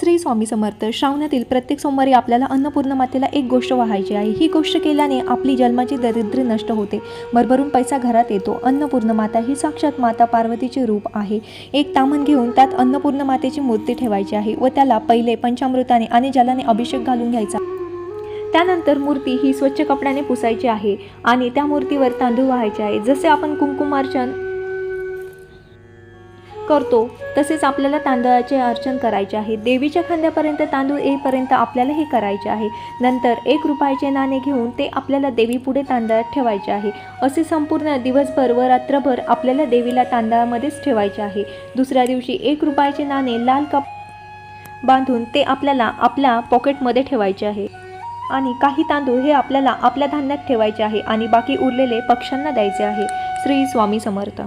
श्री स्वामी समर्थ श्रावणातील प्रत्येक सोमवारी आपल्याला अन्नपूर्ण मातेला एक गोष्ट व्हायची आहे. ही गोष्ट केल्याने आपली जन्माची दरिद्री नष्ट होते. भरभरून पैसा घरात येतो. अन्नपूर्ण माता ही साक्षात माता पार्वतीचे रूप आहे. एक तामण घेऊन त्यात अन्नपूर्ण मातेची मूर्ती ठेवायची आहे व त्याला पहिले पंचामृताने आणि जलाने अभिषेक घालून घ्यायचा. त्यानंतर मूर्ती ही स्वच्छ कपड्याने पुसायची आहे आणि त्या मूर्तीवर तांदूळ व्हायचे आहे. जसे आपण कुंकुमार्चन करतो तसेच आपल्याला तांदळाचे अर्चन करायचे आहे. देवीच्या खांद्यापर्यंत तांदूळ येईपर्यंत आपल्याला हे करायचे आहे. नंतर एक रुपयाचे नाणे घेऊन ते आपल्याला देवीपुढे तांदळात ठेवायचे आहे. असे संपूर्ण दिवसभर व रात्रभर आपल्याला देवीला तांदळामध्येच ठेवायचे आहे. दुसऱ्या दिवशी एक रुपयाचे नाणे लाल कप बांधून ते आपल्याला आपल्या पॉकेटमध्ये ठेवायचे आहे. आणि काही तांदूळ हे आपल्याला आपल्या धान्यात ठेवायचे आहे आणि बाकी उरलेले पक्ष्यांना द्यायचे आहे. श्री स्वामी समर्थ.